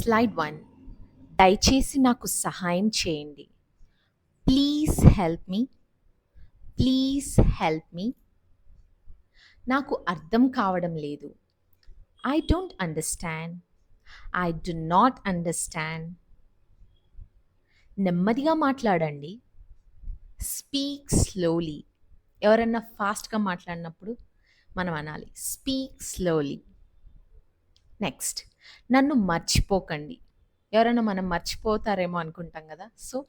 Slide one దయచేసి నాకు సహాయం చేయండి. Please help me please help me నాకు అర్థం కావడం లేదు. I don't understand I do not understand నెమ్మదిగా మాట్లాడండి. స్పీక్ స్లోలీ ఎవరన్నా ఫాస్ట్గా మాట్లాడినప్పుడు మనం అనాలి. స్పీక్ స్లోలీ నెక్స్ట్ నన్ను మర్చిపోకండి. ఎవరైనా మనం మర్చిపోతారేమో అనుకుంటాం కదా. సో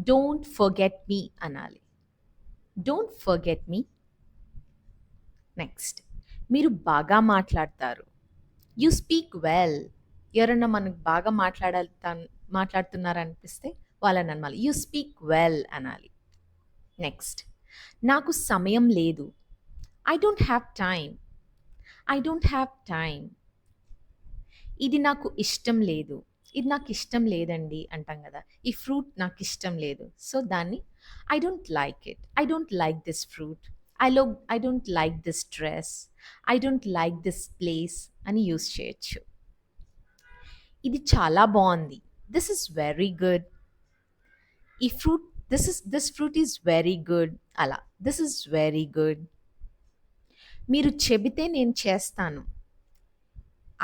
డోంట్ ఫర్గెట్ మీ అనాలి. డోంట్ ఫర్గెట్ మీ నెక్స్ట్ మీరు బాగా మాట్లాడతారు. యూ స్పీక్ వెల్ ఎవరన్నా మనకు బాగా మాట్లాడతా మాట్లాడుతున్నారు అనిపిస్తే వాళ్ళని అనాలి. యూ స్పీక్ వెల్ అనాలి. నెక్స్ట్ నాకు సమయం లేదు. I don't have time I don't have time ఇది నాకు ఇష్టం లేదు. ఇది నాకు ఇష్టం లేదండి అంటాం కదా. ఈ ఫ్రూట్ నాకు ఇష్టం లేదు. సో దాన్ని I don't like it I don't like this fruit I లో I don't like this dress I don't like this place అని యూస్ చేయొచ్చు. ఇది చాలా బాగుంది. దిస్ ఇస్ వెరీ గుడ్ ఈ fruit this is this fruit is very good అలా. This is very good మీరు చెబితే నేను చేస్తాను.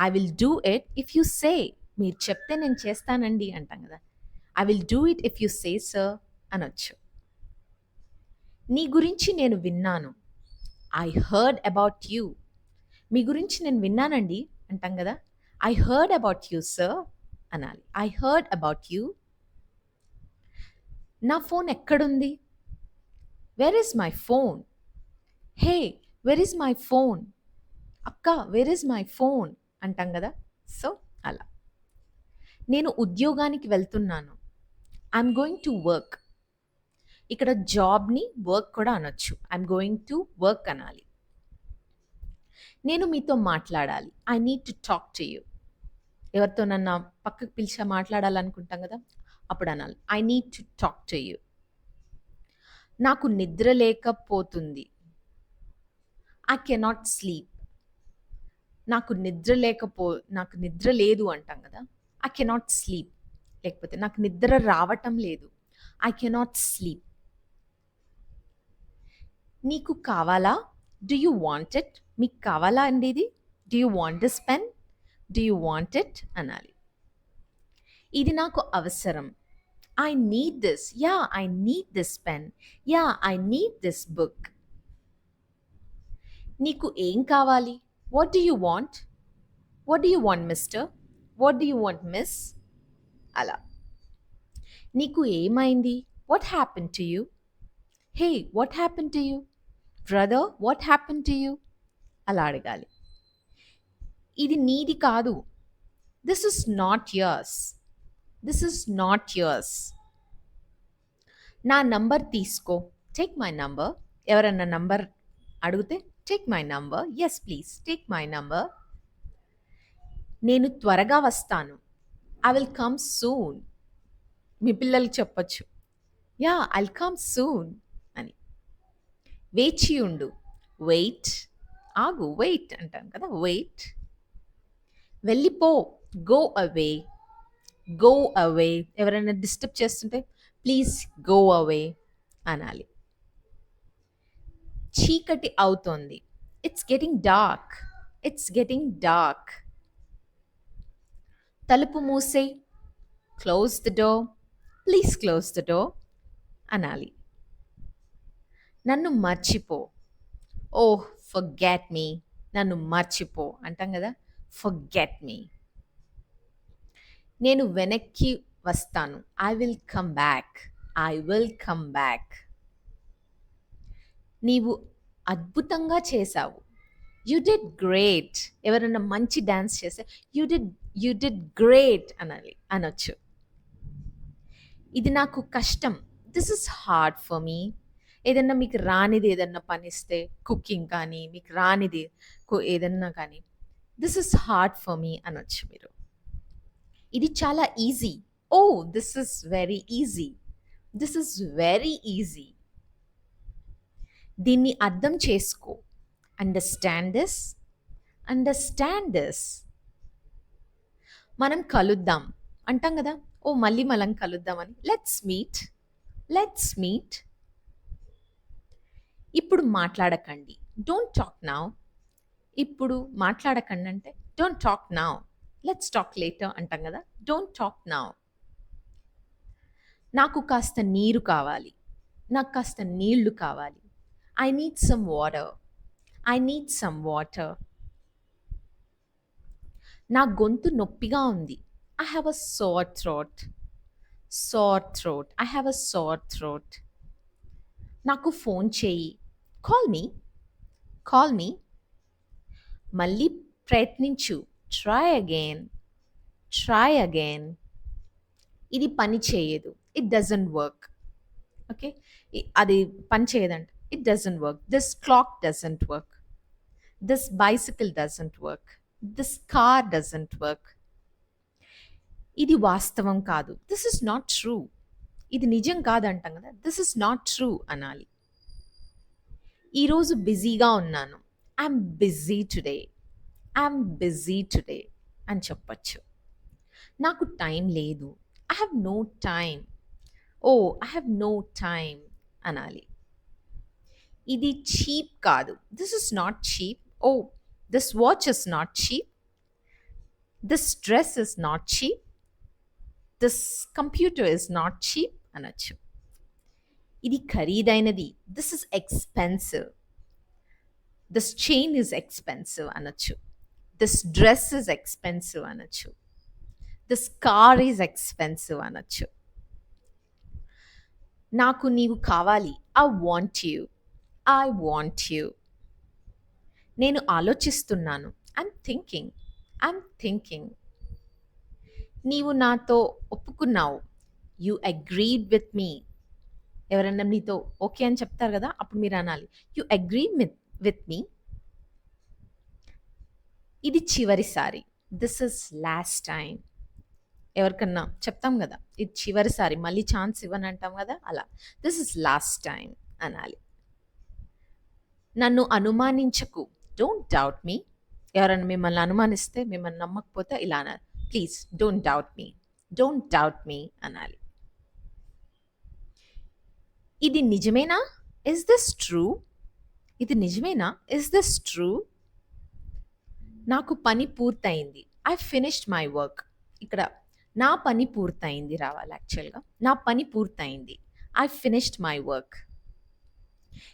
I will do it if you say మీరు చెప్తే నేను చేస్తానండి అంటాం కదా. I will do it if you say sir అనొచ్చు. నీ గురించి నేను విన్నాను. ఐ హర్డ్ అబౌట్ యూ మీ గురించి నేను విన్నానండి అంటాం కదా. I heard about you sir అనాలి. ఐ హర్డ్ అబౌట్ యూ నా ఫోన్ ఎక్కడుంది? Where is my phone hey where is my phone అక్క వెర్ ఇస్ మై ఫోన్ అంటాం కదా? సో అలా. నేను ఉద్యోగానికి వెళ్తున్నాను. ఐఎమ్ గోయింగ్ టు వర్క్ ఇక్కడ జాబ్ని వర్క్ కూడా అనొచ్చు. ఐఎమ్ గోయింగ్ టు వర్క్ అనాలి. నేను మీతో మాట్లాడాలి. I need to talk to you ఎవరితోనన్నా పక్కకు పిలిచా మాట్లాడాలనుకుంటాం కదా? అప్పుడు అనాలి. I need to talk to you నాకు నిద్ర లేకపోతుంది. ఐ కెనాట్ స్లీప్ నాకు నిద్ర లేకపో నాకు నిద్ర లేదు అంటాం కదా ఐ కెనాట్ స్లీప్ లేకపోతే నాకు నిద్ర రావటం లేదు. ఐ కెనాట్ స్లీప్ నీకు కావాలా? డూ యూ వాంట్ ఇట్ మీకు కావాలా అండి ఇది? Do you want this pen do you want it అనాలి. ఇది నాకు అవసరం. I need this yeah I need this pen yeah I need this book నీకు ఏం కావాలి? What do you want what do you want mister what do you want miss అలా. నీకు ఏమైంది? What happen to you hey what happen to you brother what happen to you అలా అడగాలి. ఇది నీది కాదు. This is not yours this is not yours నా number తీసుకో. టేక్ మై నంబర్ ఎవరన్నా నంబర్ అడిగితే take my number yes please take my number నేను త్వరగా వస్తాను. ఐ విల్ కమ్ సూన్ మీ పిల్లలకి చెప్పచ్చు. యా ఐల్ కమ్ సూన్ అని. వేచి ఉండు. వెయిట్ ఆగు. వెయిట్ అంటాను కదా. వెయిట్ వెళ్ళిపో. గో అవే గో అవే ఎవరైనా డిస్టర్బ్ చేస్తుంటే ప్లీజ్ గో అవే అనాలి. చీకటి అవుతోంది. It's getting dark it's getting dark తలుపు మూసే. Close the door please close the door అనాలి. నన్ను మర్చిపో. ఓ ఫర్ గెట్ మీ నన్ను మర్చిపో. అంటాం కదా? ఫర్గెట్ మీ నేను వెనక్కి వస్తాను. I will come back I will come back నీవు అద్భుతంగా చేశావు. యు డిడ్ గ్రేట్ ఎవరైనా మంచి డ్యాన్స్ చేస్తే you did you did great అనాలి అనొచ్చు. ఇది నాకు కష్టం. This is hard for me ఏదన్నా మీకు రానిది ఏదన్నా పనిస్తే కుకింగ్ కానీ మీకు రానిది ఏదన్నా కానీ this is hard for me అనొచ్చు మీరు. ఇది చాలా easy or this is very easy this is very easy దీన్ని అర్థం చేసుకో. అండర్స్టాండ్ దిస్ అండర్స్టాండ్ దిస్ మనం కలుద్దాం. అంటాం కదా? ఓ మళ్ళీ మనం కలుద్దామని. లెట్స్ మీట్ లెట్స్ మీట్ ఇప్పుడు మాట్లాడకండి. డోంట్ టాక్ నౌ ఇప్పుడు మాట్లాడకండి అంటే don't talk now let's talk later అంటాం కదా? డోంట్ టాక్ నౌ నాకు కాస్త నీరు కావాలి. నాకు కాస్త నీళ్ళు కావాలి. I need some water I need some water నా గొంతు నొప్పిగా ఉంది. I have a sore throat sore throat I have a sore throat నాకు ఫోన్ చేయి. కాల్ మీ కాల్ మీ మళ్ళీ ప్రయత్నించు. ట్రై అగైన్ ట్రై అగైన్ ఇది పని చేయదు. ఇట్ డజంట్ వర్క్ ఓకే అది పని చేయదంట. It doesn't work this clock doesn't work this bicycle doesn't work this car doesn't work ఇది వాస్తవం కాదు. దిస్ ఇస్ నాట్ ట్రూ ఇది నిజం కాదంటాం కదా. దిస్ ఇస్ నాట్ ట్రూ అనాలి. ఈరోజు బిజీగా ఉన్నాను. I'm busy today I'm busy today అని చెప్పచ్చు. నాకు టైం లేదు. I have no time or I have no time అనాలి. ఇది చీప్ కాదు. This is not cheap or this watch is not cheap this dress is not cheap this computer is not cheap అనొచ్చు. ఇది ఖరీదైనది. This is expensive this chain is expensive అనొచ్చు. This dress is expensive అనొచ్చు. This car is expensive అనొచ్చు. నాకు నీవు కావాలి. I want you I want you నేను ఆలోచిస్తున్నాను. ఐమ్ థింకింగ్ ఐమ్ థింకింగ్ నీవు నాతో ఒప్పుకున్నావు. యు అగ్రీడ్ విత్ మీ ఎవరన్నా నీతో ఓకే అని చెప్తారు కదా అప్పుడు మీరు అనాలి. You agree with with me ఇది చివరిసారి దిస్ ఇస్ లాస్ట్ టైం ఎవరికన్నా చెప్తాం కదా ఇది చివరిసారి మళ్ళీ ఛాన్స్ ఇవ్వని అంటాం కదా అలా. దిస్ ఇస్ లాస్ట్ టైం అనాలి. నన్ను అనుమానించకు. డోంట్ డౌట్ మీ ఎవరైనా మిమ్మల్ని అనుమానిస్తే మిమ్మల్ని నమ్మకపోతే ఇలా అన్నారు please don't doubt me don't doubt me అనాలి. ఇది నిజమేనా? ఇస్ దిస్ ట్రూ ఇది నిజమేనా? ఇస్ దిస్ ట్రూ నాకు పని పూర్తయింది. ఐ ఫినిష్డ్ మై వర్క్ ఇక్కడ నా పని పూర్తయింది రావాలి యాక్చువల్గా నా పని పూర్తయింది. ఐ ఫినిష్డ్ మై వర్క్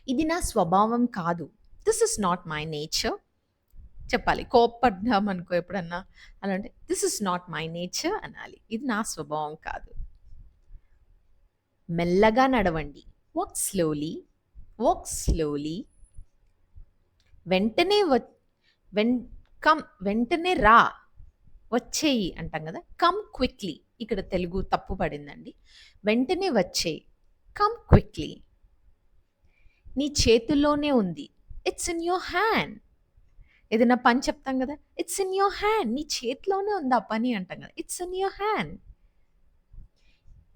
ఇది నా స్వభావం కాదు. This is not my nature చెప్పాలి. కోప్పడ్డాం అనుకో ఎప్పుడన్నా అలా అంటే this is not my nature అనాలి. ఇది నా స్వభావం కాదు. మెల్లగా నడవండి. వాక్ స్లోలీ వాక్ స్లోలీ వెంటనే వ వెన్ కమ్ వెంటనే రా. వచ్చేయి అంటాం కదా. కమ్ క్విక్లీ ఇక్కడ తెలుగు తప్పు పడిందండి. వెంటనే వచ్చేయి. కమ్ క్విక్లీ నీ చేతుల్లోనే ఉంది. ఇట్స్ ఇన్ యువర్ హ్యాండ్ ఏదైనా పని చెప్తాం కదా? ఇట్స్ ఇన్ యువర్ హ్యాండ్ నీ చేతిలోనే ఉంది ఆ పని అంటాం కదా? ఇట్స్ ఇన్ యువర్ హ్యాండ్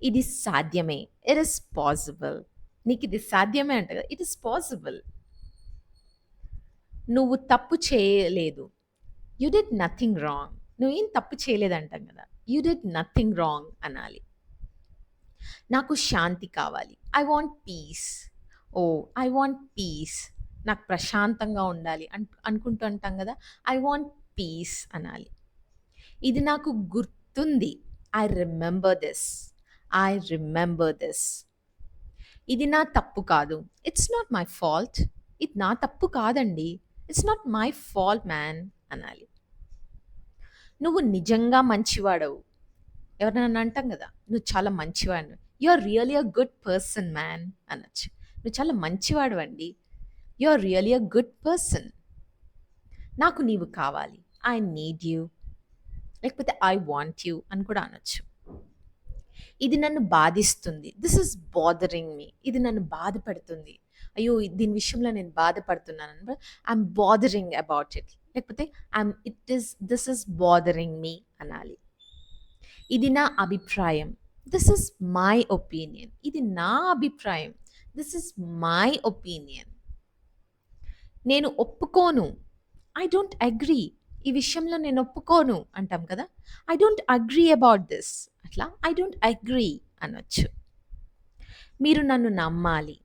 ఇది సాధ్యమే. ఇట్ ఇస్ పాసిబుల్ నీకు ఇది సాధ్యమే అంట కదా? ఇట్ ఇస్ పాసిబుల్ నువ్వు తప్పు చేయలేదు. యు డిడ్ నథింగ్ రాంగ్ నువ్వేం తప్పు చేయలేదంటాం కదా? యు డిడ్ నథింగ్ రాంగ్ అనాలి. నాకు శాంతి కావాలి. I want peace or I want peace నాకు ప్రశాంతంగా ఉండాలి అన్ అనుకుంటూ అంటాం కదా ఐ వాంట్ పీస్ అనాలి. ఇది నాకు గుర్తుంది. I remember this I remember this ఇది నా తప్పు కాదు. ఇట్స్ నాట్ మై ఫాల్ట్ ఇది నా తప్పు కాదండి. It's not my fault man అనాలి. నువ్వు నిజంగా మంచివాడవు. ఎవరైనా అంటాం కదా నువ్వు చాలా మంచివాడు you are really a good person man అనొచ్చు. నువ్వు చాలా మంచివాడు అండి you are really a good person నాకు నీవు కావాలి. ఐ నీడ్ యూ లేకపోతే ఐ వాంట్ యూ అని కూడా అనొచ్చు. ఇది నన్ను బాధిస్తుంది. దిస్ ఇస్ బాదరింగ్ మీ ఇది నన్ను బాధపడుతుంది. అయ్యో దీని విషయంలో నేను బాధపడుతున్నాను ఐఎమ్ బాదరింగ్ అబౌట్ ఇట్ లేకపోతే I'm it is this is bothering me అనాలి. ఇది నా అభిప్రాయం. దిస్ ఇస్ మై ఒపీనియన్ ఇది నా అభిప్రాయం. దిస్ ఇస్ మై ఒపీనియన్ నేను ఒప్పుకోను. ఐ డోంట్ అగ్రీ ఈ విషయంలో నేను ఒప్పుకోను అంటాం కదా? I don't agree about this అట్లా? ఐ డోంట్ అగ్రీ అనొచ్చు. మీరు నన్ను నమ్మాలి.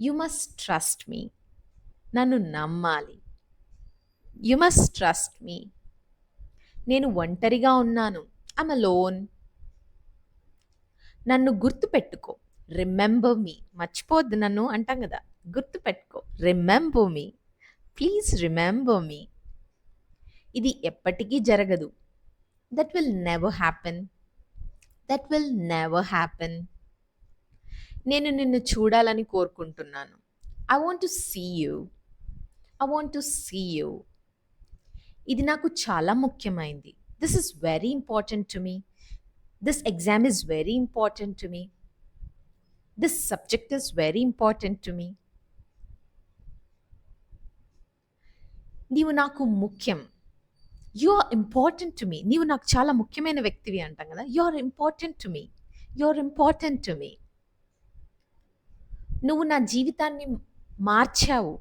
యు మస్ట్ ట్రస్ట్ మీ నన్ను నమ్మాలి. యు మస్ట్ ట్రస్ట్ మీ నేను ఒంటరిగా ఉన్నాను. ఐమ్ లోన్ నన్ను గుర్తుపెట్టుకో. రిమెంబర్ మీ మర్చిపోద్దు నన్ను అంటాం కదా. గుర్తుపెట్టుకో. Remember me please remember me ఇది ఎప్పటికీ జరగదు. That will never happen that will never happen నేను నిన్ను చూడాలని కోరుకుంటున్నాను. I want to see you I want to see you ఇది నాకు చాలా ముఖ్యమైంది. This is very important to me this exam is very important to me this subject is very important to me నీవు నాకు ముఖ్యం. You are important to me నీవు నాకు చాలా ముఖ్యమైన వ్యక్తివి అంటాం కదా. You are important to me you are important to me నువ్వు నా జీవితాన్ని మార్చావు.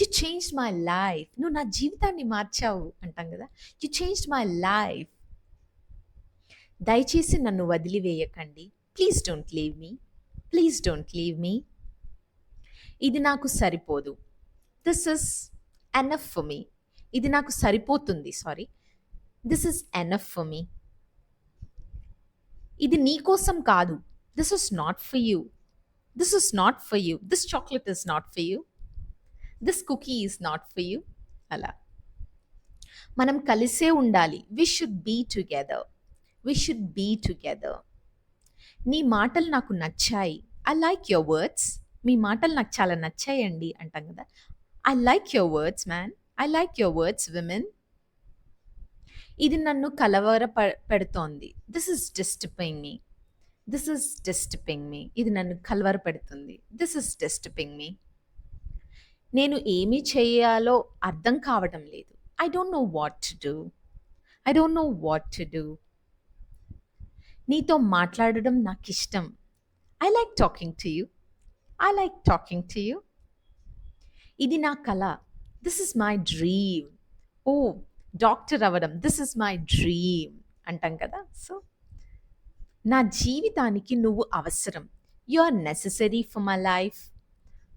యు చేంజ్ మై లైఫ్ నువ్వు నా జీవితాన్ని మార్చావు అంటాం కదా. యు చేంజ్ మై లైఫ్ దయచేసి నన్ను వదిలివేయకండి. Please don't leave me please don't leave me ఇది నాకు సరిపోదు. This is enough for me ఇది నాకు సరిపోతుంది sorry this is enough for me ఇది నీ కోసం కాదు. This is not for you this is not for you this chocolate is not for you this cookie is not for you అలా. మనం కలిసే ఉండాలి. We should be together we should be together నీ మాటలు నాకు నచ్చాయి. ఐ లైక్ యువర్ వర్డ్స్ మీ మాటలు నాకు చాలా నచ్చాయండి అంటాం కదా. I like your words man I like your words women ఇది నన్ను కలవర పెడుతోంది this is disturbing me this is disturbing me ఇది నన్ను కలవర పెడుతుంది దిస్ ఇస్ డిస్టర్బింగ్ మీ నేను ఏమి చేయాలో అర్థం కావడం లేదు. I don't know what to do I don't know what to do నీతో మాట్లాడడం నాకు ఇష్టం I like talking to you I like talking to you ఇది నా కళ. దిస్ ఇస్ మై డ్రీమ్ ఓ డాక్టర్ అవ్వడం. దిస్ ఇస్ మై డ్రీమ్ అంటాం కదా. సో నా జీవితానికి నువ్వు అవసరం. You are necessary for my life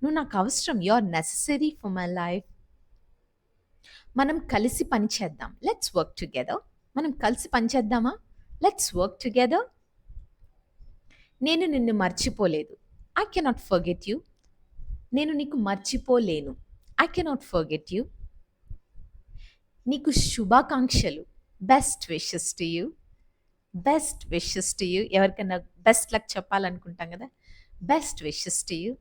నువ్వు నాకు అవసరం. You are necessary for my life మనం కలిసి పని చేద్దాం. లెట్స్ వర్క్ టుగెదర్ మనం కలిసి పని చేద్దామా? లెట్స్ వర్క్ టుగెదర్ నేను నిన్ను మర్చిపోలేదు. ఐ కెనాట్ ఫర్గెట్ యూ నేను నీకు మర్చిపోలేను. ఐ కెనాట్ ఫర్గెట్ యూ నీకు శుభాకాంక్షలు. Best wishes to you best wishes to you ఎవరికైనా బెస్ట్ లక్ చెప్పాలనుకుంటాం కదా? బెస్ట్ విషెస్ టు యూ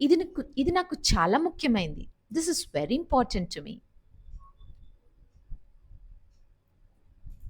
ఇది నాకు ఇది నాకు చాలా ముఖ్యమైనది this is very important to me